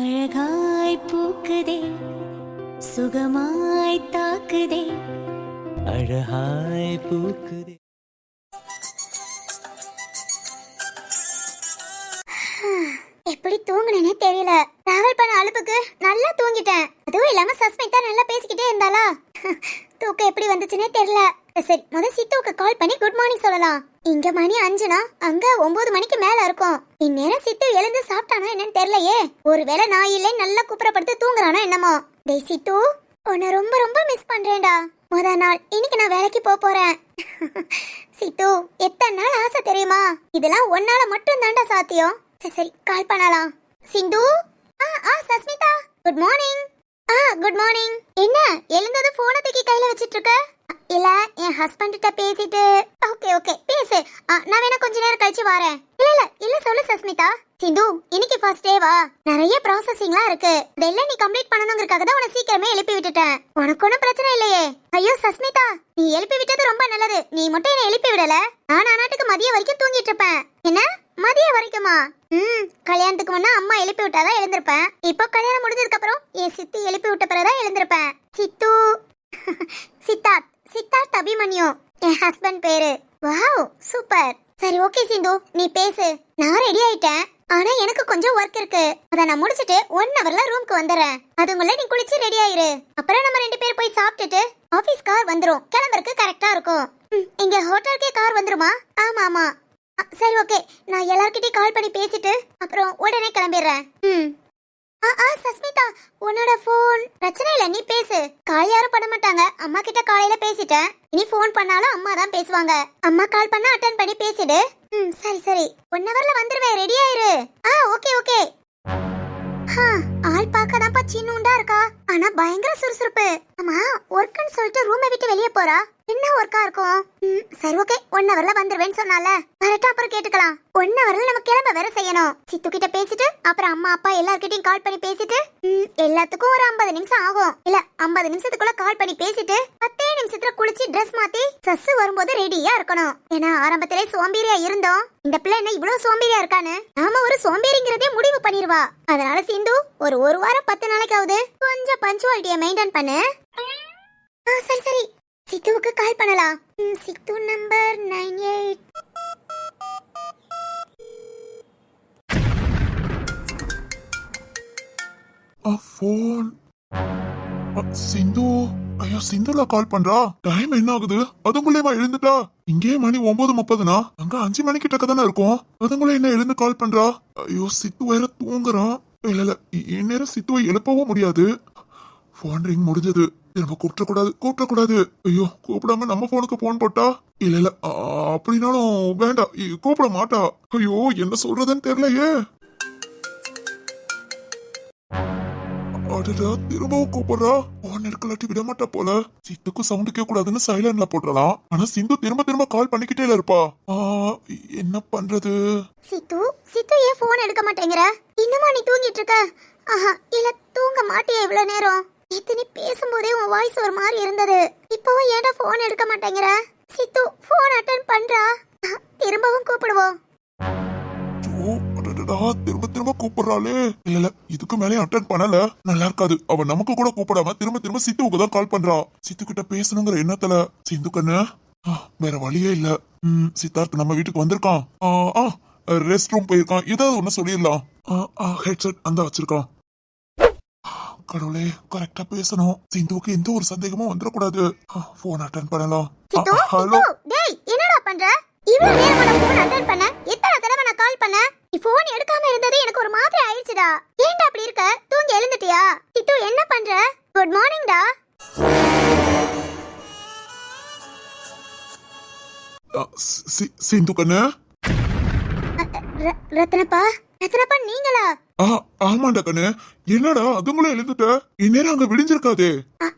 அழகாய் பூக்குதே சுகமாய் தாக்குதே. அழகாய் பூக்குதே. எப்படி தூங்குனேனே தெரியல. டிராவல் பண்ண அலுப்புக்கு நல்லா தூங்கிட்டேன். அதுவும் இல்லாம சஸ்மிதா நல்லா பேசிக்கிட்டே இருந்தாளா? தூக்கம் எப்படி வந்துச்சுன்னே தெரியல. சரி முத சித்துவுக்கு கால் பண்ணி குட் மார்னிங் சொல்லலாம். இங்க மணி அஞ்சுனா அங்க ஒன்பது மணிக்கு மேல இருக்கும். இந்நேரம் சித்து எழுந்து சாப்பிட்டானா என்னன்னு தெரியலையே. ஒருவேளை நான் இல்லை நல்லா குப்புறப்படுத்து தூங்குறானா என்னமோ. டேய் சித்து உன்னை ரொம்ப ரொம்ப மிஸ் பண்றேன்டா. முத நாள் இன்னைக்கு நான் வேலைக்கு போக போறேன். சித்து எத்தனை நாள் ஆசை தெரியுமா? இதெல்லாம் ஒன்னால மட்டும் தாண்டா சாத்தியம். சரி சரி கால் பண்ணலாம். சிந்து? ஆ ஆ சஸ்மிதா. குட் மார்னிங் ஆ குட் மார்னிங் என்ன எழுந்தது போனை தூக்கி கையில வச்சிட்டு இருக்க இல்ல என் ஹஸ்பண்ட் கிட்ட பேசிட்டு ஓகே ஓகே பேசு. நான் வேணா கொஞ்ச நேரம் கழிச்சு வரேன். இல்ல இல்ல இல்ல சொல்லு சஸ்மிதா. சிந்து இன்னைக்கு ஃபர்ஸ்ட் டேவா நிறைய ப்ராசஸிங்லாம் இருக்கு. இதெல்லாம் நீ கம்ப்ளீட் பண்ணணுங்கிறதுக்காக தான் உன்னை சீக்கிரமே எழுப்பி விட்டுட்டேன். உனக்கு ஒன்றும் பிரச்சனை இல்லையே. ஐயோ சஸ்மிதா நீ எழுப்பி விட்டது ரொம்ப நல்லது. நீ மட்டும் என்னை எழுப்பி விடல. நான் நாட்டுக்கு மதியம் வரைக்கும் தூங்கிட்டு இருப்பேன். என்ன? மதியம் வரைக்குமா? ம் கல்யாணத்துக்கு முன்ன அம்மா எழுப்பி விட்டாதான் எழுந்திருப்பேன். இப்போ கல்யாணம் முடிஞ்சதுக்கு அப்புறம் என் சித்தி எழுப்பி விட்ட பிறகுதான் எழுந்திருப்பேன். சித்து. சித்தார்த் சித்தார்த் அபிமன்யு. என் ஹஸ்பண்ட் பேரு. Wow super. சரி ஓகே சிந்து. நீ பேசு. நான் ரெடி ஆயிட்டேன். ஆனா எனக்கு கொஞ்சம் ஒர்க் இருக்கு. அத நான் முடிச்சிட்டு ஒன் ஹவர்ல ரூம்க்கு வந்துடுறேன். அதுக்குள்ள நீ குளிச்சு ரெடி ஆயிரு. அப்புறம் நம்ம ரெண்டு பேரும் போய் சாப்பிட்டுட்டு ஆபீஸ் கார் வந்துரும். கிளம்புறதுக்கு கரெக்டா இருக்கும். ம், இங்க ஹோட்டலுக்கே கார் வந்துருமா? ஆமா ஆமா சரி ஓகே. நான் எல்லார்கிட்டயும் கால் பண்ணி பேசிட்டு அப்புறம் உடனே கிளம்பிடுறேன். ம். ஆ ஆ சஸ்மிதா உன்னோட ஃபோன் பிரச்சனை இல்ல நீ பேசு. கால் யாரும் பண்ண மாட்டாங்க. அம்மா கிட்ட காலையில பேசிட்டேன். இனி ஃபோன் பண்ணாலும் அம்மா தான் பேசுவாங்க. அம்மா கால் பண்ணா அட்டன் பண்ணி பேசிடு. ம் சரி சரி. ஒன் ஹவர்ல வந்துருவேன். ரெடி ஆயிரு. ஆ ஓகே ஓகே. ஆள் பார்க்க தான்ப்பா சின்னூண்டா இருக்கா. ஆனா பயங்கர சுறுசுறுப்பு. ஆமா ஒர்க்குன்னு சொல்லிட்டு ரூமை விட்டு வெளியே போறா. என்ன ஒர்க்கா இருக்கும்? சரி ஓகே ஒன் ஹவர்ல வந்துருவேன்னு சொன்னால. வரட்டும் அப்புறம் கேட்டுக்கலாம். ஒன் ஹவர்ல நம்ம கிளம்ப வேற செய்யணும். சித்து கிட்ட பேசிட்டு அப்புறம் அம்மா அப்பா எல்லார்கிட்டயும் கால் பண்ணி பேசிட்டு எல்லாத்துக்கும் ஒரு ஐம்பது நிமிஷம் ஆகும். இல்ல ஐம்பது நிமிஷத்துக்குள்ள கால் பண்ணி பேசிட்டு பத்தே நிமிஷத்துல குளிச்சு ட்ரெஸ் மாத்தி சஸ் வரும்போது ரெடியா இருக்கணும். ஏன்னா ஆரம்பத்திலே சோம்பேறியா இருந்தோம். இந்த பிள்ளை என்ன இவ்வளவு சோம்பேறியா இருக்கான்னு? நாம ஒரு சோம்பேறிங்கிறதே முடிவு பண்ணிருவா அதனால சிந்து ஒரு ஒரு வாரம் பத்து நாளைக்காவது கொஞ்சம் பஞ்சுவாலிட்டியை மெயின்டைன் பண்ணு. சரி சரி. சித்துவுக்கு கால் பண்ணலாம். ம், Siddhu number nine eight phone Sindhu. ஐயோ சிந்துலா கால் பண்றா? டைம் என்ன ஆகுது? அதுக்குள்ளேவா எழுந்துட்டா? இங்கே மணி ஒன்பது முப்பதுனா? அங்க அஞ்சு மணிக்கு டக்க தானே இருக்கும்? அதுக்குள்ள என்ன எழுந்து கால் பண்றா? ஐயோ சித்து வேற தூங்குறான். இல்ல இல்ல என் சித்துவை எழுப்பவும் முடியாது. போன் ரிங் முடிஞ்சது. திரும்ப கூப்பிடக்கூடாது கூப்பிடக்கூடாது. ஐயோ கூப்பிடாம நம்ம போனுக்கு போன் போட்டா? இல்ல இல்ல ஆ, அப்படின்னாலும் வேண்டாம் கூப்பிட மாட்டா. ஐயோ என்ன சொல்றதுன்னு தெரியலையே. அடடா திரும்பவும் கூப்பிடுறா? போன் எடுக்கலாட்டி விட மாட்டா போல. சித்துக்கும் சவுண்ட் கேட்க கூடாதுன்னு சைலண்ட்ல போட்டுடலாம் ஆனா சிந்து திரும்ப திரும்ப கால் பண்ணிக்கிட்டே இருப்பா. ஆ, என்ன பண்றது? சித்து சித்து ஏன் போன் எடுக்க மாட்டேங்கிற? இன்னுமா நீ தூங்கிட்டு இருக்க? ஆஹா இல்ல தூங்க மாட்டியே இவ்வளவு நேரம்? இத்தனை பேசும்போதே உன் வாய்ஸ் ஒரு மாதிரி இருந்தது. இப்போவும் ஏன்டா ஃபோன் எடுக்க மாட்டேங்கிற? சித்து ஃபோன் அட்டன் பண்றா? திரும்பவும் கூப்பிடுவோம். திரும்ப திரும்ப கூப்பிடுறாளே. இல்ல இல்ல இதுக்கு மேலே அட்டன் பண்ணல. நல்லா இருக்காது. அவ நமக்கு கூட கூப்பிடாம திரும்ப திரும்ப சித்துவுக்கு தான் கால் பண்றா. சித்து கிட்ட பேசணுங்கிற எண்ணத்துல. சிந்து கண்ணு வேற வழியே இல்ல. ம், சித்தார்த் நம்ம வீட்டுக்கு வந்திருக்கான். ஆ ரெஸ்ட் ரூம் போயிருக்கான். ஏதாவது ஒன்னு சொல்லிடலாம். ஹெட்செட் அந்த வச்சிருக்கான். கடவுளே கரெக்டா பேசணும். சிந்துவுக்கு எந்த ஒரு சந்தேகமும் வந்துடக்கூடாது போன் அட்டன் பண்ணலாம். ஹலோ டேய் என்னடா பண்ற? இவ்வளவு நேரம் நான் ஃபோன் அட்டன் பண்ண? எத்தனை தடவை நான் கால் பண்ண? நீ ஃபோன் எடுக்காம இருந்தது எனக்கு ஒரு மாதிரி ஆயிடுச்சுடா. ஏன்டா அப்படி இருக்க? தூங்கி எழுந்துட்டியா? சித்து என்ன பண்ற? குட் மார்னிங்டா சிந்து கண்ணு? ரத்னப்பா? ரத்னப்பா நீங்களா? ஆ ஆமாண்டா கண்ணு. என்னடா அதுங்களும் எழுந்துட்ட. இந்நேரம் அங்க விடிஞ்சிருக்காதே.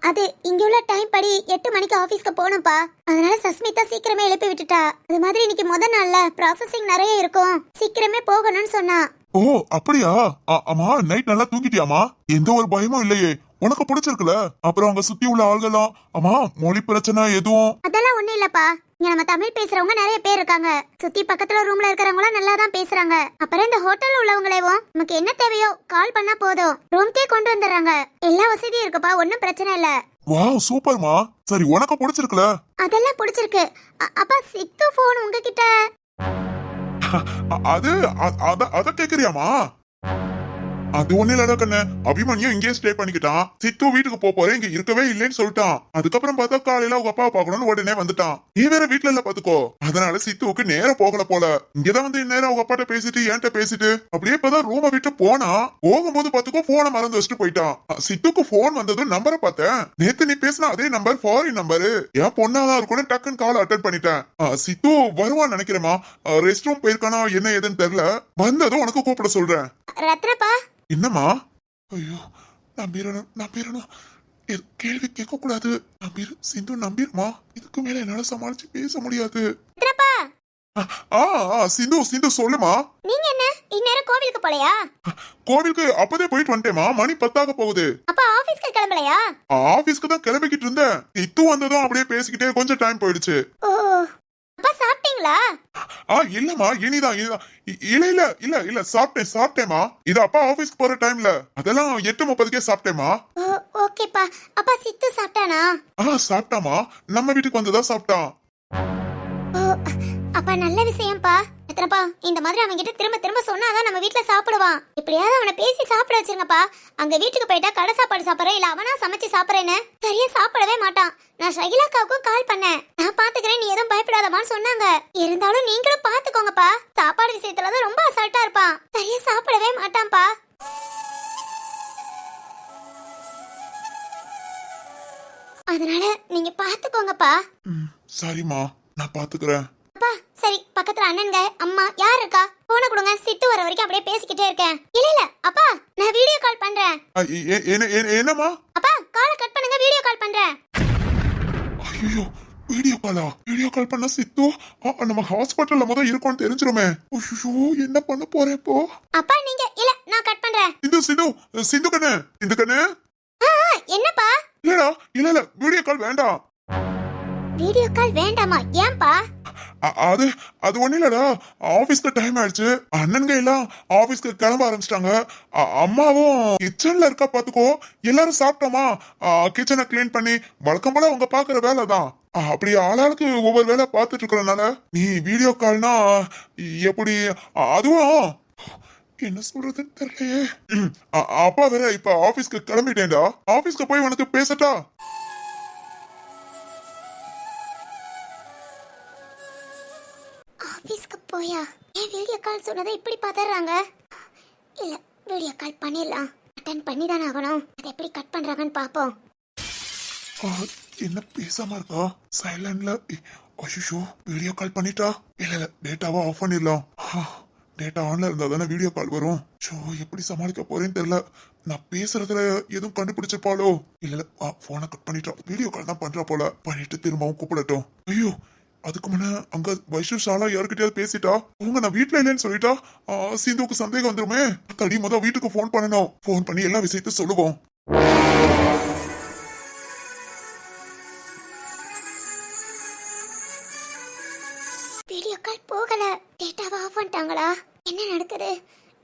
அது இங்க உள்ள டைம் படி எட்டு மணிக்கு ஆபீஸ்க்கு போகணும்ப்பா. அதனால சஸ்மிதா சீக்கிரமே எழுப்பி விட்டுட்டா. அது மாதிரி இன்னைக்கு முத நாள்ல ப்ராசஸிங் நிறைய இருக்கும். சீக்கிரமே போகணும்னு சொன்னா. ஓ அப்படியா? ஆமா நைட் நல்லா தூங்கிட்டியாமா எந்த ஒரு பயமும் இல்லையே. உனக்கு பிடிச்சிருக்குல? அப்புறம் அங்க சுத்தி உள்ள ஆள்கள்லாம் ஆமா மொழி பிரச்சனை எதுவும்? அதெல்லாம் ஒண்ணும் இல்லப்பா. இங்க நம்ம தமிழ் பேசுறவங்க நிறைய பேர் இருக்காங்க. சுத்தி பக்கத்துல ரூம்ல இருக்கிறவங்க நல்லா தான் பேசுறாங்க. அப்புறம் இந்த ஹோட்டல்ல உள்ளவங்களேவும் நமக்கு என்ன தேவையோ கால் பண்ணா போதும். ரூம்க்கே கொண்டு வந்துடுறாங்க. எல்லா வசதியும் இருக்குப்பா ஒன்றும் பிரச்சனை இல்ல. வாவ் சூப்பர்மா. சரி உனக்கு பிடிச்சிருக்குல? அதெல்லாம் பிடிச்சிருக்கு. அப்பா சித்து போன் உங்ககிட்ட. அது அத அத கேக்குறியாமா அது ஒண்ணு இல்லடா கண்ணு. அபிமன்யும் இங்கேயே ஸ்டே பண்ணிக்கிட்டான் சித்து வீட்டுக்கு போக போறேன் இங்க இருக்கவே இல்லைன்னு சொல்லிட்டான். அதுக்கப்புறம் பார்த்தா காலையில அவங்க அப்பா பாக்கணும்னு உடனே வந்துட்டான். நீ வேற வீட்டுல இல்ல பாத்துக்கோ. அதனால சித்துவுக்கு நேரம் போகல போல. இங்கதான் வந்து நேரம் அவங்க அப்பாட்ட பேசிட்டு என்கிட்ட பேசிட்டு அப்படியே இப்பதான் ரூமை விட்டு போனா போகும்போது பாத்துக்கோ போனை மறந்து வச்சுட்டு போயிட்டான். சித்துக்கு போன் வந்ததும் நம்பரை பார்த்தேன். நேத்து நீ பேசின அதே நம்பர் ஃபாரின் நம்பரு என் பொண்ணாதான் இருக்கும்னு டக்குன்னு கால் அட்டன் பண்ணிட்டேன். சித்து வருவான்னு நினைக்கிறேமா ரெஸ்ட் ரூம் போயிருக்கானா என்ன ஏதுன்னு தெரியல. வந்ததும் உனக்கு கூப்பிட சொல்றேன். ரத்னப்பா என்னம்மா? ஐயோ நம்பிடணும் நம்பிடணும் கேள்வி கேட்க கூடாது நம்பிரு சிந்து நம்பிருமா இதுக்கு மேல என்னால சமாளிச்சு பேச முடியாது. ஆ ஆ, சிந்து சிந்து சொல்லுமா? நீங்க என்ன? இந்நேரம் கோவிலுக்கு போலையா? கோவிலுக்கு அப்பதே போயிட்டு வந்துட்டேமா மணி பத்தாக போகுது. அப்பா ஆபீஸ்க்கு கிளம்பலையா? ஆபீஸ்க்கு தான் கிளம்பிக்கிட்டு இருந்தேன். இத்து வந்ததும் அப்படியே பேசிக்கிட்டே கொஞ்சம் டைம் போயிடுச்சு. ஓ அப்பா சாப்பிட்டீங்களா? ஆ இல்லம்மா இனிதான் இனிதான். இ- இல்ல இல்ல இல்ல இல்ல சாப்பிட்டேன் சாப்பிட்டேமா இது அப்பா ஆபீஸ்க்கு போற டைம்ல அதெல்லாம் எட்டு முப்பதுக்கே சாப்பிட்டேமா ஓ ஓகேப்பா. அப்பா சித்து சாப்பிட்டானா? ஆ சாப்பிட்டாமா நம்ம வீட்டுக்கு வந்துதான் சாப்பிட்டான். அப்பா நல்ல விஷயம்ப்பா. எத்தனைப்பா இந்த மாதிரி அவன் கிட்ட திரும்ப திரும்ப சொன்னாதான் நம்ம வீட்டுல சாப்பிடுவான். எப்படியாவது அவனை பேசி சாப்பிட வச்சிருங்கப்பா. அங்க வீட்டுக்கு போயிட்டா கடை சாப்பாடு சாப்பிட்றேன் இல்ல அவனா சமைச்சு சாப்பிட்றேன்னு சரியா சாப்பிடவே மாட்டான். நான் ஷகிலாக்காவுக்கும் கால் பண்ணேன். நான் பாத்துக்கிறேன் நீ எதுவும் பயப்படாதமான்னு சொன்னாங்க. இருந்தாலும் நீங்களும் பாத்துக்கோங்கப்பா. சாப்பாடு விஷயத்துலதான் ரொம்ப அசால்ட்டா இருப்பான். சரியா சாப்பிடவே மாட்டான்ப்பா. அதனால நீங்க பாத்துக்கோங்கப்பா. சரிம்மா. நான் பாத்துக்கிறேன். அப்பா சரி பக்கத்துல அண்ணன்க அம்மா யார் இருக்கா? போன கொடுங்க சித்து வர வரைக்கும் அப்படியே பேசிக்கிட்டே இருக்கேன். இல்ல இல்ல அப்பா நான் வீடியோ கால் பண்றேன். அ, எ- எ- என்ன- என்ன- என்னம்மா? அப்பா காலை கட் பண்ணுங்க வீடியோ கால் பண்றேன். ஐயோ வீடியோ காலா வீடியோ கால் பண்ண சித்து? நம்ம ஹாஸ்பிட்டல்ல முத இருக்கோம்னு தெரிஞ்சிருமே. ஐயோ என்ன பண்ண போறேன் இப்போ? அப்பா நீங்க இல்ல நான் கட் பண்றேன். சிந்து சிந்து சிந்து கண்ணு சிந்து கண்ணு. என்னப்பா? இல்லடா இல்ல இல்ல வீடியோ கால் வேண்டாம். வீடியோ கால் வேண்டாமா? ஏன்பா? அது அது ஒண்ணும் இல்லடா. ஆபீஸ்க்கு டைம் ஆயிடுச்சு. அண்ணன்க எல்லாம் ஆபீஸ்க்கு கிளம்ப ஆரம்பிச்சிட்டாங்க. அம்மாவும் கிச்சன்ல இருக்கா பாத்துக்கோ. எல்லாரும் சாப்பிட்டோமா? கிச்சனை க்ளீன் பண்ணி வழக்கம் போல அவங்க பாக்குற வேலை தான். அப்படி ஆளாளுக்கு ஒவ்வொரு வேலை பார்த்துட்டு இருக்கிறனால நீ வீடியோ கால்னா எப்படி? அதுவும் என்ன சொல்றதுன்னு தெரியலையே. அப்பா வேற இப்ப ஆபீஸ்க்கு கிளம்பிட்டேன்டா. ஆபீஸ்க்கு போய் உனக்கு பேசட்டா? ஆஃபீஸ்க்கு போயா? ஏன் வீடியோ கால் சொன்னதை இப்படி பதறாங்க இல்ல வீடியோ கால் பண்ணிடலாம். அட்டன் பண்ணி தானே ஆகணும். அதை எப்படி கட் பண்றாங்கன்னு பாப்போம். என்ன பேசாம இருக்கா? சைலண்ட்ல அஷிஷோ வீடியோ கால் பண்ணிட்டா? இல்ல இல்ல டேட்டாவை ஆஃப் பண்ணிடலாம். டேட்டா ஆன்ல இருந்தா தானே வீடியோ கால் வரும். ஷோ எப்படி சமாளிக்க போறேன்னு தெரியல. நான் பேசுறதுல எதுவும் கண்டுபிடிச்சிருப்பாளோ? இல்ல இல்ல போனை கட் பண்ணிட்டோம் வீடியோ கால் தான் பண்றா போல. பண்ணிட்டு திரும்பவும் கூப்பிடட்டும். ஐயோ அதுக்கு முன்னே அங்க வைஷ்ணவ் ஷாலா யாருக்கிட்டயாவது பேசிட்டா? அவங்க நான் வீட்ல இல்லைன்னு சொல்லிட்டா? ஆ, சிந்துவுக்கு சந்தேகம் வந்துருமே. தடி முத வீட்டுக்கு ஃபோன் பண்ணணும் ஃபோன் பண்ணி எல்லா விஷயத்தையும் சொல்லுவோம். வீடியோ கால் போகல. டேட்டாவை ஆஃப் பண்ணிட்டாங்களா? என்ன நடக்குது?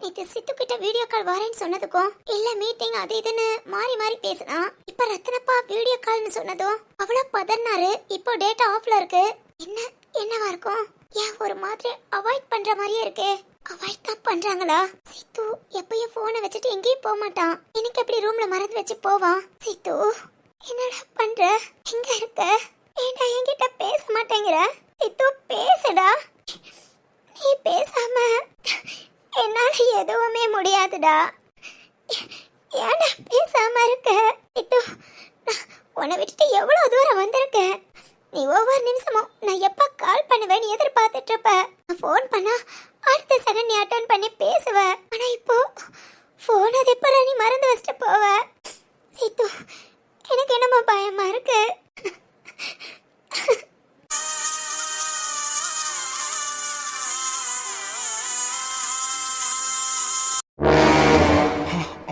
நேற்று சித்து கிட்ட வீடியோ கால் வரேன்னு சொன்னதுக்கும் இல்ல மீட்டிங் அது இதுன்னு மாறி மாறி பேசினா இப்ப ரத்னப்பா வீடியோ கால்னு சொன்னதும் அவ்வளவு பதறினாரு. இப்போ டேட்டா ஆஃப்ல இருக்கு. என்ன? என்னவா இருக்கும் ஏன் ஒரு மாதிரி அவாய்ட் பண்ற மாதிரியே இருக்கு. அவாய்ட் தான் பண்றாங்களா? சித்து எப்பயும் போனை வச்சுட்டு எங்கேயும் போக மாட்டான். எனக்கு எப்படி ரூம்ல மறந்து வச்சு போவான்? சித்து என்னடா பண்ற? எங்க இருக்க? ஏண்டா என்கிட்ட பேச மாட்டேங்கிற? சித்து பேசுடா. நீ பேசாம என்னால எதுவுமே முடியாதுடா. ஏன்டா பேசாம இருக்க? சித்து நான் உன்னை விட்டுட்டு எவ்வளவு தூரம் வந்திருக்கேன்? நீ ஒவ்வொரு நிமிஷமும் நான் எப்ப கால் பண்ணுவேன்னு எதிர்பார்த்துட்டு இருப்ப நான் ஃபோன் பண்ணா அடுத்த செகண்ட் நீ அட்டன் பண்ணி பேசுவ. ஆனா இப்போ ஃபோன் அது எப்ப நீ மறந்து வச்சுட்டு போவ? சித்து எனக்கு என்னமோ பயமா இருக்கு.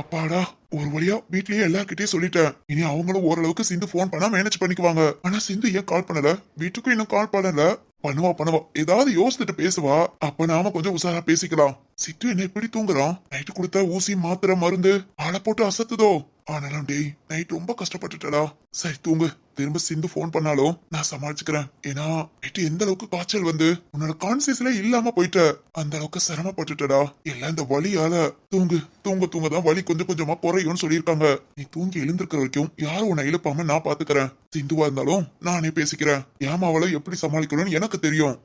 அப்பாடா. ஒரு வழியா வீட்லயே எல்லார்கிட்டயும் சொல்லிட்டேன். இனி அவங்களும் ஓரளவுக்கு சிந்து ஃபோன் பண்ணா மேனேஜ் பண்ணிக்குவாங்க. ஆனா சிந்து ஏன் கால் பண்ணல? வீட்டுக்கும் இன்னும் கால் பண்ணல. பண்ணுவா பண்ணுவா. ஏதாவது யோசிச்சுட்டு பேசுவா. அப்ப நாம கொஞ்சம் உசாரா பேசிக்கலாம். சித்து என்ன இப்படி தூங்குறான்? நைட்டு கொடுத்த ஊசி மாத்திரை மருந்து. ஆளை போட்டு அசத்துதோ? ஆனாலும் டேய் நைட் ரொம்ப கஷ்டப்பட்டுட்டடா. சரி தூங்கு. திரும்ப சிந்து ஃபோன் பண்ணாலும் நான் சமாளிச்சுக்கிறேன். ஏன்னா நைட்டு எந்த அளவுக்கு காய்ச்சல் வந்து உன்னோட கான்சியஸ்ல இல்லாம போயிட்ட. அந்த அளவுக்கு சிரமப்பட்டுட்டடா. எல்லாம் இந்த வழியால தூங்கு தூங்க தூங்க தான் வலி கொஞ்சம் கொஞ்சமா குறையும்னு சொல்லியிருக்காங்க. நீ தூங்கி எழுந்திருக்கிற வரைக்கும் யாரும் உன்னை எழுப்பாம நான் பாத்துக்கிறேன். சிந்துவா இருந்தாலும் நானே பேசிக்கிறேன். ஏமா அவளை எப்படி சமாளிக்கணும்னு எனக்கு தெரியும்.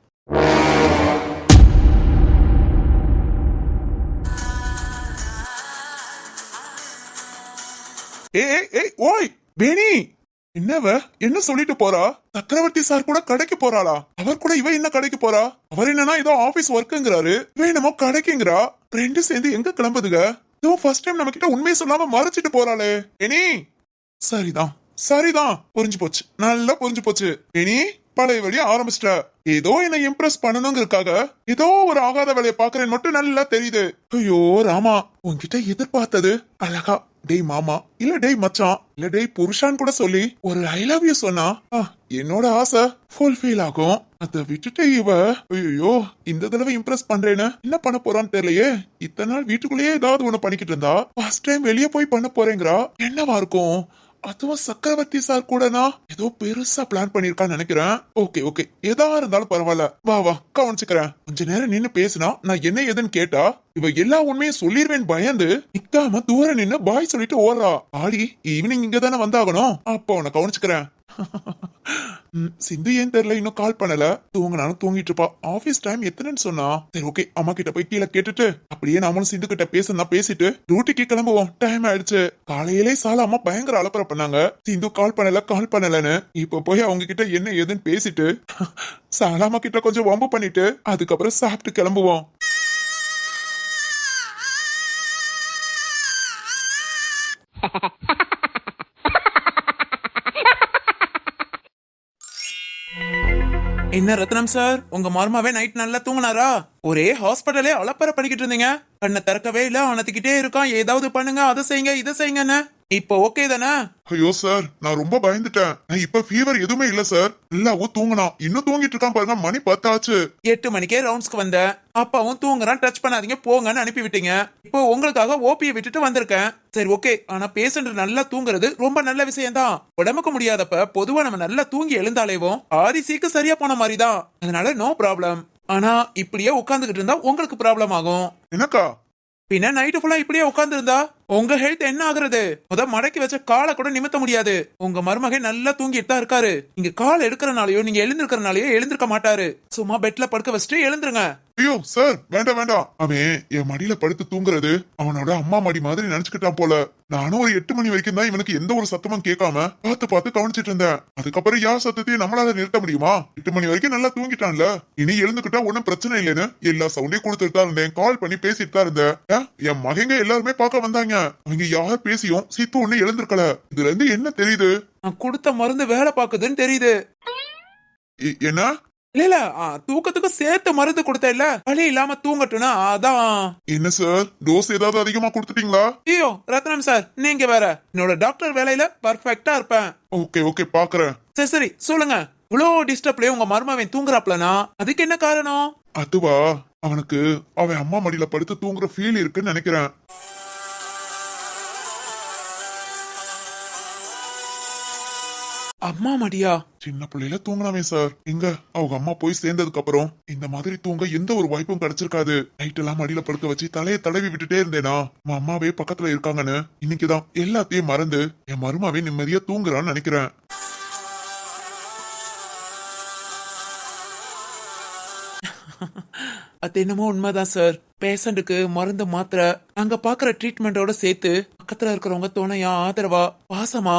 ஏய் ஏய், ஓய் பேணி என்னவ? என்ன சொல்லிட்டு போறா? சக்கரவர்த்தி சார் கூட கடைக்கு போறாளா? அவர் கூட இவ என்ன கடைக்கு போறா? அவர் என்னன்னா ஏதோ ஆபீஸ் ஒர்க்குங்கிறாரு இவ என்னமோ கடைக்குங்கிறா. ரெண்டு சேர்ந்து எங்க கிளம்புதுங்க? இதுவும் ஃபர்ஸ்ட் டைம் நம்ம கிட்ட உண்மையை சொல்லாம மறைச்சிட்டு போறாளே. எனி சரிதான். சரிதான் புரிஞ்சு போச்சு. நல்லா புரிஞ்சு போச்சு. இனி பழைய வழியா ஆரம்பிச்சிட்ட. ஏதோ என்ன இம்ப்ரெஸ் பண்ணணுங்கிறதுக்காக ஏதோ ஒரு ஆகாத வேலையை பாக்குறேன்னு மட்டும் நல்லா தெரியுது. ஐயோ ராமா உன்கிட்ட எதிர்பார்த்தது அழகா. டேய் மாமா இல்ல டேய் மச்சான் இல்ல டேய் புருஷான் கூட சொல்லி ஒரு ஐ லவ் யூ சொன்னா ஆ, என்னோட ஆசை ஃபுல்ஃபில் ஆகும். அத விட்டுட்டு இவ ஐயோ இந்த தடவை இம்ப்ரெஸ் பண்றேன்னு என்ன பண்ண போறான்னு தெரியலையே. இத்தனை நாள் வீட்டுக்குள்ளேயே ஏதாவது ஒண்ணு பண்ணிக்கிட்டு இருந்தா ஃபர்ஸ்ட் டைம் வெளியே போய் பண்ண போறேங்கிறா. என்னவா இருக்கும்? அதுவும் சக்கரவர்த்தி சார் கூடனா? ஏதோ பெருசா பிளான் பண்ணிருக்கான்னு நினைக்கிறேன். ஓகே ஓகே எதா இருந்தாலும் பரவாயில்ல. வா வா கவனிச்சுக்கிறேன். கொஞ்ச நேரம் நின்னு பேசினா நான் என்ன ஏதுன்னு கேட்டா இவ எல்லா உண்மையும் சொல்லிருவேன் பயந்து நிக்காம தூரம் நின்னு பாய் சொல்லிட்டு ஓடுறா. ஆடி ஈவினிங் இங்க தானே வந்தாகணும். அப்போ உன்னை கவனிச்சுக்கிறேன். சிந்து ஏன் தெரியல? இன்னும் கால் பண்ணல. தூங்கினாலும் தூங்கிட்டு இருப்பா. ஆபீஸ் டைம் எத்தனைன்னு சொன்னா? சரி ஓகே அம்மா கிட்ட போய் கீழே கேட்டுட்டு அப்படியே நாமளும் சிந்து கிட்ட பேசுனா பேசிட்டு டியூட்டிக்கு கிளம்புவோம். டைம் ஆயிடுச்சு. காலையிலே சால அம்மா பயங்கர அலப்பற பண்ணாங்க. சிந்து கால் பண்ணல கால் பண்ணலன்னு. இப்ப போய் அவங்க கிட்ட என்ன ஏதுன்னு பேசிட்டு சாலாமா கிட்ட கொஞ்சம் வம்பு பண்ணிட்டு அதுக்கப்புறம் சாப்பிட்டு கிளம்புவோம். என்ன ரத்னம் சார்? உங்க மருமாவே நைட் நல்லா தூங்குனாரா? ஒரே ஹாஸ்பிட்டலே அலப்பற பண்ணிக்கிட்டு இருந்தீங்க. கண்ணை திறக்கவே இல்ல அனத்திக்கிட்டே இருக்கான். ஏதாவது பண்ணுங்க அதை செய்யுங்க இதை செய்யுங்கன்னு. இப்போ ஓகே தானே? ஐயோ சார் நான் ரொம்ப பயந்துட்டேன். நான் இப்ப ஃபீவர் எதுவுமே இல்ல சார் எல்லாவும் தூங்கினான். இன்னும் தூங்கிட்டு இருக்கான் பாருங்க மணி பத்தாச்சு. எட்டு மணிக்கே ரவுண்ட்ஸ்க்கு வந்தேன். அப்பாவும் தூங்குறான் டச் பண்ணாதீங்க போங்கன்னு அனுப்பி விட்டீங்க இப்போ உங்களுக்காக ஓபியை விட்டுட்டு வந்திருக்கேன். சரி ஓகே ஆனா பேஷண்ட் நல்லா தூங்குறது ரொம்ப நல்ல விஷயம்தான். உடம்புக்கு முடியாதப்ப பொதுவா நம்ம நல்லா தூங்கி எழுந்தாலேவும் ஆதி சீக்கு சரியா போன மாதிரி தான் அதனால நோ ப்ராப்ளம் ஆனா இப்படியே உட்காந்துக்கிட்டு இருந்தா உங்களுக்கு ப்ராப்ளம் ஆகும். என்னக்கா? பின்ன நைட்டு ஃபுல்லா இப்படியே உட்கார்ந்து இருந்தா உங்க ஹெல்த் என்ன ஆகுறது? முத மடக்கி வச்ச காலை கூட நிமித்த முடியாது. உங்க மருமகன் நல்லா தூங்கிட்டு தான் இருக்காரு. நீங்க கால் எடுக்கிறனாலயோ நீங்க எழுந்திருக்கிறனாலயோ எழுந்திருக்க மாட்டாரு. சும்மா பெட்ல படுக்க வச்சுட்டு எழுந்துருங்க. ஐயோ சார் வேண்டாம் வேண்டாம். அவன் என் மடியில படுத்து தூங்குறது அவனோட அம்மா மடி மாதிரி நினைச்சுக்கிட்டான் போல. நானும் ஒரு எட்டு மணி வரைக்கும் தான் இவனுக்கு எந்த ஒரு சத்தமும் கேட்காம பார்த்து பார்த்து கவனிச்சிட்டு இருந்தேன். அதுக்கப்புறம் யார் சத்தத்தையும் நம்மளால நிறுத்த முடியுமா? எட்டு மணி வரைக்கும் நல்லா தூங்கிட்டான்ல. இனி எழுந்துக்கிட்டா ஒன்னும் பிரச்சனை இல்லைன்னு எல்லா சவுண்டையும் கொடுத்துட்டு தான் இருந்தேன். கால் பண்ணி பேசிட்டு தான் இருந்தேன். என் மகங்க எல்லாருமே பார்க்க வந்தாங்க. அவங்க யார் பேசியும் சீத்து ஒண்ணு எழுந்திருக்கல. இதுல இருந்து என்ன தெரியுது? நான் கொடுத்த மருந்து வேலை பாக்குதுன்னு தெரியுது. என்ன? இல்ல இல்ல தூக்கத்துக்கு சேர்த்து மருந்து கொடுத்த இல்ல வழி இல்லாம தூங்கட்டும்னா அதான். என்ன சார் டோஸ் ஏதாவது அதிகமா கொடுத்துட்டீங்களா? ஐயோ ரத்னம் சார் நீங்க வேற. என்னோட டாக்டர் வேலையில பர்ஃபெக்டா இருப்பேன். ஓகே ஓகே பாக்குறேன். சரி சரி சொல்லுங்க. இவ்வளோ டிஸ்டர்ப்லயே உங்க மருமவன் தூங்குறாப்லனா அதுக்கு என்ன காரணம்? அதுவா? அவனுக்கு அவன் அம்மா மடியில படுத்து தூங்குற ஃபீல் இருக்குன்னு நினைக்கிறேன். அம்மா மடியா? சின்ன பிள்ளையில தூங்கினவன் சார். எங்க அவங்க அம்மா போய் சேர்ந்ததுக்கு அப்புறம் இந்த மாதிரி தூங்க எந்த ஒரு வாய்ப்பும் கிடைச்சிருக்காது. நைட் எல்லாம் மடியில படுக்க வச்சு தலையை தடவி விட்டுட்டே இருந்தேனா? உன் அம்மாவே பக்கத்துல இருக்காங்கன்னு இன்னைக்குதான் எல்லாத்தையும் மறந்து என் மருமாவே நிம்மதியா தூங்குறான்னு நினைக்கிறேன். அது என்னமோ உண்மைதான் சார். பேஷண்ட்டுக்கு மருந்து மாத்திரை அங்க பாக்குற ட்ரீட்மெண்டோட சேர்த்து பக்கத்துல இருக்கிறவங்க துணையா ஆதரவா பாசமா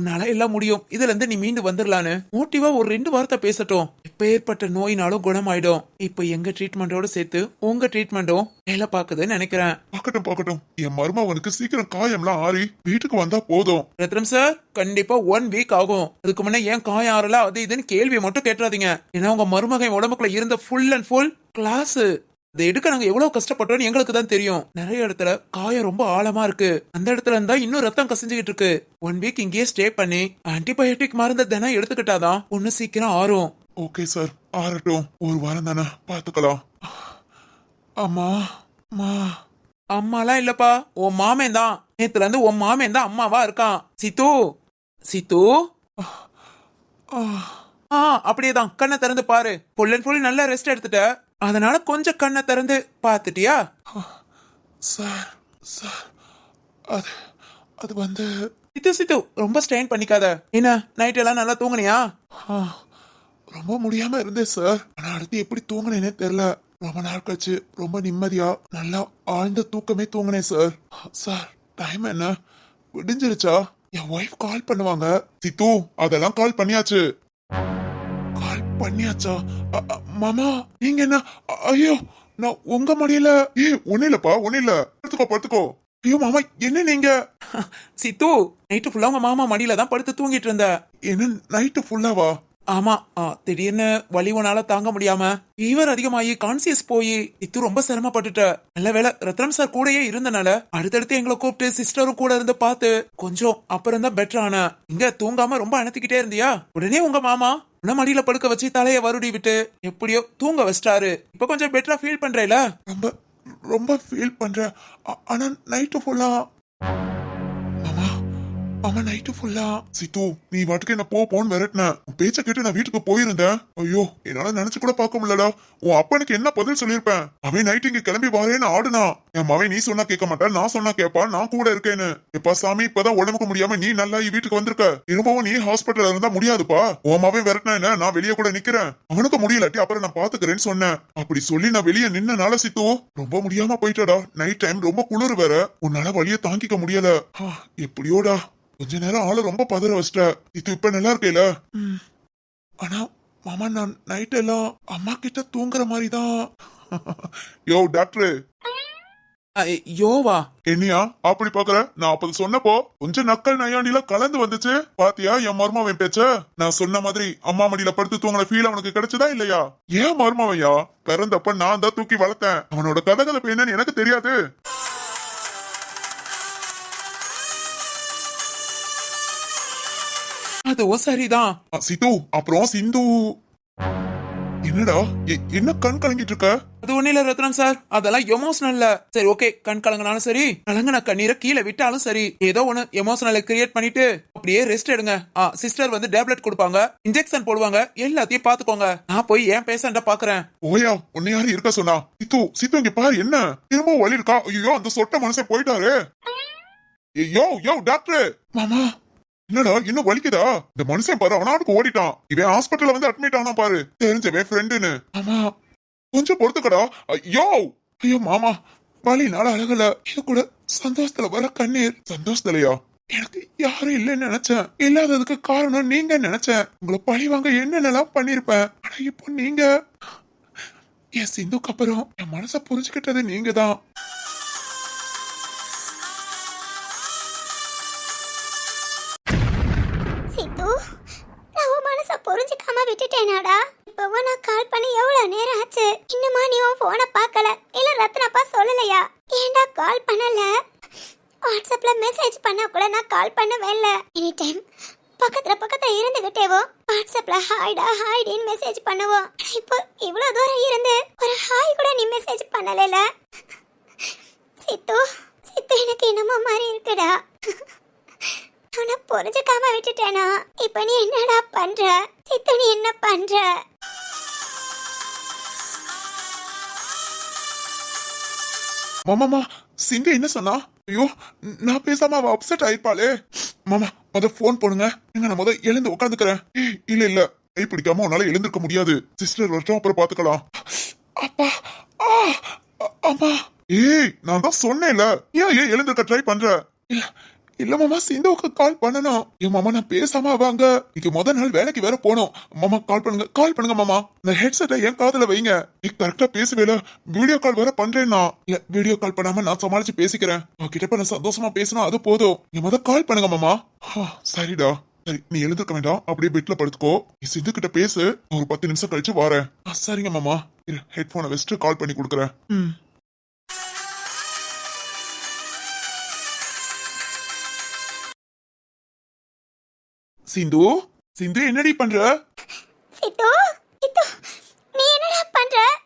உன்னால எல்லாம் முடியும். இதுல இருந்து நீ மீண்டு வந்துடலான்னு மோட்டிவா ஒரு ரெண்டு வார்த்தை பேசட்டும். இப்ப ஏற்பட்ட நோயினாலும் குணமாயிடும். இப்ப எங்க ட்ரீட்மெண்டோட சேர்த்து உங்க ட்ரீட்மெண்ட்டும் வேலை பாக்குதுன்னு நினைக்கிறேன். பார்க்கட்டும் பார்க்கட்டும். என் மருமவனுக்கு சீக்கிரம் காயம்லாம் ஆறி வீட்டுக்கு வந்தா போதும். ரத்னம் சார் கண்டிப்பா ஒன் வீக் ஆகும். அதுக்கு முன்ன ஏன் காயம் ஆறல? அது இதுன்னு கேள்வி மட்டும் கேட்டுறாதீங்க. ஏன்னா உங்க மருமகன் உடம்புக்குள்ள இருந்த ஃபுல் அண்ட் ஃபுல் கிளாஸ் இதை எடுக்க நாங்க எவ்வளவு கஷ்டப்பட்டோம்னு எங்களுக்கு தான் தெரியும். நிறைய இடத்துல காயம் ரொம்ப ஆழமா இருக்கு. அந்த இடத்துல இருந்தா இன்னும் ரத்தம் கசிஞ்சுக்கிட்டு இருக்கு. ஒன் வீக் இங்கேயே ஸ்டே பண்ணி ஆன்டிபயோட்டிக் மருந்து தினம் எடுத்துக்கிட்டாதான் ஒண்ணு சீக்கிரம் ஆறும். ஓகே சார் ஆறட்டும். ஒரு வாரம் தானே. பாத்துக்கலாம் அம்மா அம்மா. அம்மாலாம் இல்லப்பா. உன் மாமன் தான். நேத்துல இருந்து உன் மாமன் தான் அம்மாவா இருக்கான். சித்து. சித்து. ஆ, ஆ அப்படியேதான் கண்ணை திறந்து பாரு. ஃபுல் அண்ட் ஃபுல் நல்லா ரெஸ்ட் எடுத்துட்ட. அதனால கொஞ்சம் கண்ணை திறந்து பாத்துட்டியா சார் சார் அது அது வந்து சித்து சித்து ரொம்ப ஸ்ட்ரெயின் பண்ணிக்காத. என்ன நைட் எல்லாம் நல்லா தூங்குனியா? ரொம்ப முடியாம இருந்தேன் சார். ஆனா அடுத்து எப்படி தூங்கினேனே தெரியல. ரொம்ப நாள் கழிச்சு ரொம்ப நிம்மதியா நல்லா ஆழ்ந்த தூக்கமே தூங்கினேன் சார். சார் டைம் என்ன? விடிஞ்சிருச்சா? என் ஒய்ஃப் கால் பண்ணுவாங்க. சித்து அதெல்லாம் கால் பண்ணியாச்சு. பண்ணியாச்சா? மாமா நீங்க என்ன? ஐயோ நான் உங்க மடியில. ஏ ஒண்ணு இல்லப்பா ஒண்ணு இல்ல. படுத்துக்கோ படுத்துக்கோ. ஐயோ மாமா என்ன நீங்க? சித்து நைட்டு ஃபுல்லா உங்க மாமா மடியில தான் படுத்து தூங்கிட்டு இருந்த. என்ன நைட்டு ஃபுல்லாவா ஆமா திடீர்னு வலி உன்னால தாங்க முடியாம ஃபீவர் அதிகமாகி கான்சியஸ் போய் இது ரொம்ப சிரமப்பட்டுட்ட. நல்ல வேளை ரத்னம் சார் கூடயே இருந்தனால அடுத்தடுத்து எங்களை கூப்பிட்டு சிஸ்டரும் கூட இருந்து பார்த்து கொஞ்சம் அப்புறம் தான் பெட்டர் ஆன. இங்க தூங்காம ரொம்ப அணத்திக்கிட்டே இருந்தியா? உடனே உங்க மாமா உன்ன மடியில படுக்க வச்சு தலைய வருடி விட்டு. எப்படியோ தூங்க வச்சிட்டாரு. இப்ப கொஞ்சம் பெட்டரா ஃபீல் பண்றேல? ரொம்ப ரொம்ப ஃபீல் பண்றேன். ஆனா நைட்டு ஃபுல்லா அவன் நைட்டு ஃபுல்லா சித்து நீ வாட்டுக்கு என்ன போ போன்னு விரட்டின. உன் பேச்ச கேட்டு நான் வீட்டுக்கு போயிருந்தேன். ஐயோ என்னால நினைச்சு கூட பார்க்க முடியலடா. உன் அப்பனுக்கு என்ன பதில் சொல்லியிருப்பேன்? அவன் நைட்டு இங்க கிளம்பி வாரேன்னு ஆடுனா. என் மவன் நீ சொன்னா கேட்க மாட்டா நான் சொன்னா கேப்பா நான் கூட இருக்கேன்னு. எப்பா சாமி இப்பதான் உடம்புக்கு முடியாம நீ நல்லா வீட்டுக்கு வந்திருக்க. திரும்பவும் நீ ஹாஸ்பிட்டல் இருந்தா முடியாதுப்பா. உன் மவன் விரட்டினா என்ன? நான் வெளியே கூட நிக்கிறேன். அவனுக்கு முடியலாட்டி அப்புறம் நான் பாத்துக்கிறேன்னு சொன்னேன். அப்படி சொல்லி நான் வெளியே நின்னனால சித்து ரொம்ப முடியாம போயிட்டடா. நைட் டைம் ரொம்ப குளிர் வேற. உன்னால வழிய தாங்கிக்க முடியல. எப்படியோடா? கொஞ்ச நேரம் ஆளு ரொம்ப பதற வச்சிட்ட. இது இப்ப நல்லா இருக்கேல? ஆனா மாமா நான் நைட் எல்லாம் அம்மா கிட்ட தூங்குற மாதிரி தான் யோ டாக்டர். யோவா. என்னையா? அப்படி பாக்குற? நான் அப்ப சொன்னப்போ கொஞ்சம் நக்கல் நையாண்டில கலந்து வந்துச்சு. பாத்தியா என் மருமாவன் பேச்ச? நான் சொன்ன மாதிரி அம்மா மடியில படுத்து தூங்கின ஃபீல் அவனுக்கு கிடைச்சதா இல்லையா? ஏன் மருமாவையா பிறந்தப்ப நான் தான் தூக்கி வளர்த்தேன். அவனோட கதகதப்பு என்னன்னு எனக்கு தெரியாது. அதுவும் சரிதான். சித்து அப்புறம் சிந்து. என்னடா என்ன கண் கலங்கிட்டு இருக்க? அது ஒண்ணு இல்ல ரத்னம் சார். அதெல்லாம் எமோஷனல்ல சரி ஓகே கண் கலங்கினாலும் சரி கலங்கின கண்ணீரை கீழே விட்டாலும் சரி ஏதோ ஒண்ணு எமோஷனலை கிரியேட் பண்ணிட்டு அப்படியே ரெஸ்ட் எடுங்க. ஆ சிஸ்டர் வந்து டேப்லெட் கொடுப்பாங்க இன்ஜெக்ஷன் போடுவாங்க எல்லாத்தையும் பாத்துக்கோங்க நான் போய் ஏன் பேஷண்ட பாக்குறேன் ஓயா உன்னை யாரு இருக்க சொன்னா? சித்து சித்து இங்க பாரு என்ன? திரும்ப வலி இருக்கா? ஐயோ அந்த சொட்ட மனுஷன் போயிட்டாரு. யோ யோ டாக்டர் மாமா என்னடா இன்னும் வலிக்குதா? இந்த மனுஷன் பாரு அவனாருக்கு ஓடிட்டான். இவன் ஹாஸ்பிட்டல்ல வந்து அட்மிட் ஆனா பாரு. தெரிஞ்சவே ஃப்ரெண்டுன்னு ஆமா கொஞ்சம் பொறுத்துக்கடா. ஐயோ! ஐயோ மாமா வலினால அழகல. இது கூட சந்தோஷத்துல வர கண்ணீர். சந்தோஷத்துலயா? எனக்கு யாரும் இல்லைன்னு நினைச்சேன். இல்லாததுக்கு காரணம் நீங்க நினைச்சேன். உங்களை பழி வாங்க என்னென்னலாம் பண்ணிருப்பேன். ஆனா இப்போ நீங்க என் சிந்துக்கு அப்புறம் என் மனசை புரிஞ்சுக்கிட்டது நீங்க தான் பண்ணுவோம் இப்போ இவ்வளவு தூரம் இருந்து ஒரு ஹாய் கூட நீ மெசேஜ் பண்ணலைல? சித்து சித்து எனக்கு என்னமோ மாதிரி இருக்குடா. ஆனா புரிஞ்சுக்காம விட்டுட்டேனா? இப்ப நீ என்னடா பண்ற? சித்து நீ என்ன பண்ற? மாமாமா சிங்க என்ன சொன்னா? ஐயோ நான் பேசாம அவ அப்செட் ஆயிருப்பாளே. மாமா முத ஃபோன் போடுங்க. நீங்க நான் முத எழுந்து உட்காந்துக்கிறேன் இல்ல இல்ல. கை பிடிக்காம உன்னால எழுந்திருக்க முடியாது. சிஸ்டர் வரட்டும் அப்புறம் பாத்துக்கலாம். அப்பா ஆ அம்மா. ஏய் நான் தான் சொன்னேன்ல. ஏன் ஏன் எழுந்திருக்க ட்ரை பண்ற? இல்ல இல்ல மாமா சிந்துவுக்கு கால் பண்ணணும் என் மாமா நான் பேசாம வாங்க. இன்னைக்கு முத நாள் வேலைக்கு வேற போனோம். மாமா கால் பண்ணுங்க கால் பண்ணுங்க மாமா. இந்த ஹெட்செட்டை என் காதுல வைங்க. நீ கரெக்டா பேசுவேல. வீடியோ கால் வேற பண்றேன்னா. இல்ல வீடியோ கால் பண்ணாம நான் சமாளிச்சு பேசிக்கிறேன். இப்ப நான் சந்தோஷமா பேசணும் அது போதும். நீ முத கால் பண்ணுங்க மாமா. சரிடா. சரி நீ எழுந்திருக்க வேண்டாம். அப்படியே பெட்ல படுத்துக்கோ. நீ சிந்து கிட்ட பேசு ஒரு பத்து நிமிஷம் கழிச்சு வரேன். ஆ, சரிங்க மாமா. இரு ஹெட்போனை வச்சுட்டு கால் பண்ணி கொடுக்குறேன். ம். சிந்து சிந்து என்னடி பண்ற? சித்து சித்து நீ என்னடா பண்ற?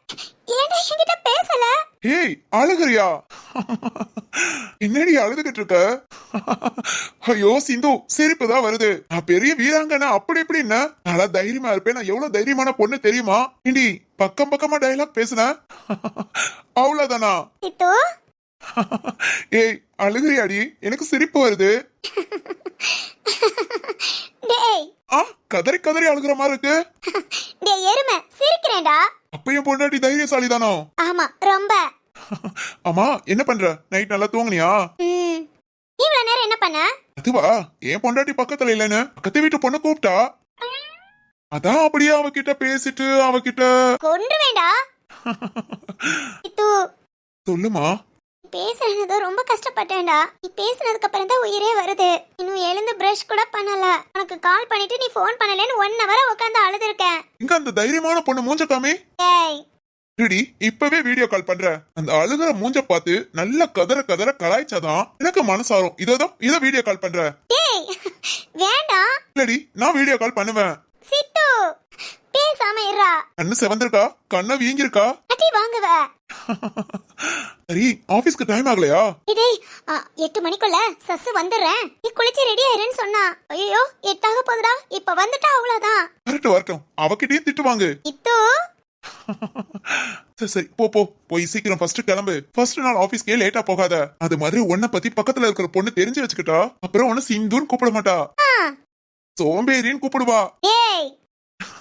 ஏன்டா என்கிட்ட பேசல? ஏய் அழுகுறியா? என்னடி அழுதுகிட்டு இருக்க? ஐயோ சிந்து சிரிப்பு தான் வருது. நான் பெரிய வீராங்கனா அப்படி இப்படி என்ன? நல்லா தைரியமா இருப்பேன். நான் எவ்வளவு தைரியமான பொண்ணு தெரியுமா? இண்டி பக்கம் பக்கமா டயலாக் பேசுன? அவ்வளவுதானா? ஏய் அழுகுறியாடி? எனக்கு சிரிப்பு வருது. டேய். ஆ கதறி கதறி அழுகுற மாதிரி இருக்கு. டேய் எருமை சிரிக்கிறேன்டா. அப்பயும் பொண்டாட்டி தைரியசாலி தானோ ஆமா ரொம்ப. ஆமா என்ன பண்ற? நைட் நல்லா தூங்குனியா? இவ்வளவு நேரம் என்ன பண்ண? அதுவா? என் பொண்டாட்டி பக்கத்துல இல்லைன்னு? பக்கத்து வீட்டு பொண்ணு கூப்பிட்டா? அதான் அப்படியே அவகிட்ட பேசிட்டு அவகிட்ட கொன்று வேண்டா சொல்லுமா? பேசுறது ரொம்ப கஷ்டப்பட்டேன்டா. நீ பேசுனதுக்கு அப்புறம் தான் உயிரே வருது. இன்னும் எழுந்து பிரஷ் கூட பண்ணல. உனக்கு கால் பண்ணிட்டு நீ ஃபோன் பண்ணலன்னு ஒன் ஹவரா உட்காந்து அழுது இருக்கேன் இங்க அந்த தைரியமான பொண்ணு மூஞ்ச காமி. ஏய். ரெடி இப்பவே வீடியோ கால் பண்ற. அந்த அழுகுற மூஞ்ச பார்த்து நல்ல கதற கதற கலாய்ச்சாதான் எனக்கு மனசாரும். இதோதான் இத வீடியோ கால் பண்ற. டேய் வேண்டாம். இல்லடி நான் வீடியோ கால் பண்ணுவேன். சித்து. பேசாம இருடா கண்ணு செவந்திருக்கா? கண்ணை வீங்கிருக்கா அடி வாங்குவ. சரி ஆபீஸ்க்கு டைம் ஆகலையா? டேய் எட்டு மணிக்குள்ள சசு வந்துடுறேன். நீ குளிச்சு ரெடி ஆயிருன்னு சொன்னா. ஐயோ எட்டாக போகுதுடா இப்ப வந்துட்டா அவ்வளவுதான் கரெக்ட் வரட்டும். அவகிட்டயும் திட்டுவாங்க இத்து. சரி சரி போ போ. போய் சீக்கிரம் ஃபர்ஸ்ட் கிளம்பு. ஃபர்ஸ்ட் நாள் ஆபீஸ்க்கே லேட்டா போகாத. அது மாதிரி உன்னை பத்தி பக்கத்துல இருக்கிற பொண்ணு தெரிஞ்சு வச்சுக்கிட்டா அப்புறம் உன்னை சிந்துன்னு கூப்பிட மாட்டா. சோம்பேறின்னு கூப்பிடுவா. ஏய்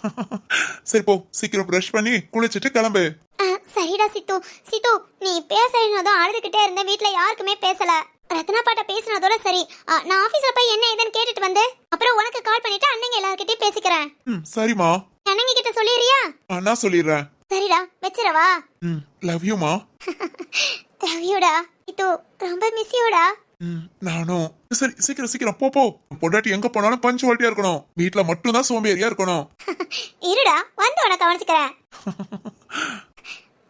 சரி போ சீக்கிரம் ப்ரஷ் பண்ணி குளிச்சிட்டு கிளம்பு. சரிடா சித்து. சித்து நீ பேசுறதும் அழுதுகிட்டே இருந்த வீட்ல யாருக்குமே பேசல. ரத்னா பாட்ட பேசுனதோட சரி. நான் ஆபீஸ்ல போய் என்ன ஏதுன்னு கேட்டுட்டு வந்து அப்புறம் உனக்கு கால் பண்ணிட்டு அண்ணங்க எல்லார்கிட்டயும் பேசிக்கிறேன். ம் சரிம்மா. அண்ணங்க கிட்ட சொல்லிடுறியா? நான் சொல்லிடுறேன். சரிடா வச்சிரவா ம் லவ் யூமா லவ் யூடா சித்து ரொம்ப மிஸ் யூடா ம் நானும். சரி சீக்கிரம் சீக்கிரம் போ போ. பொண்டாட்டி எங்க போனாலும் பஞ்சுவாலிட்டியா இருக்கணும். வீட்ல மட்டும் தான் சோம்பேறியா இருக்கணும். இருடா வந்து உனக்கு கவனிச்சுக்கிறேன்.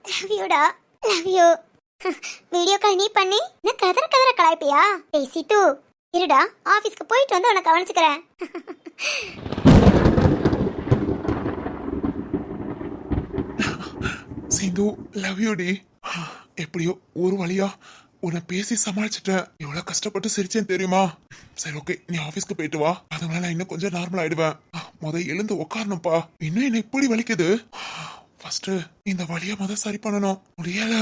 லவ் யூடா லவ் யூ வீடியோ கால் நீ பண்ணி நான் கதற கதற கலாய்ப்பியா? ஏய் சித்து இருடா ஆபீஸ்க்கு போயிட்டு வந்து உனக்கு கவனிச்சுக்கிறேன். சிந்து லவ் யூ டி எப்படியோ ஒரு வழியா உன்னை பேசி சமாளிச்சிட்டேன். எவ்வளவு கஷ்டப்பட்டு சிரிச்சேன் தெரியுமா? சரி ஓகே நீ ஆபீஸ்க்கு போயிட்டு வா. அதனால நான் இன்னும் கொஞ்சம் நார்மல் ஆயிடுவேன். முத எழுந்து உக்காரணும்ப்பா. இன்னும் என்ன இப்படி வலிக்குது? ஃபர்ஸ்ட் இந்த வழியை முத சரி பண்ணணும். முடியல.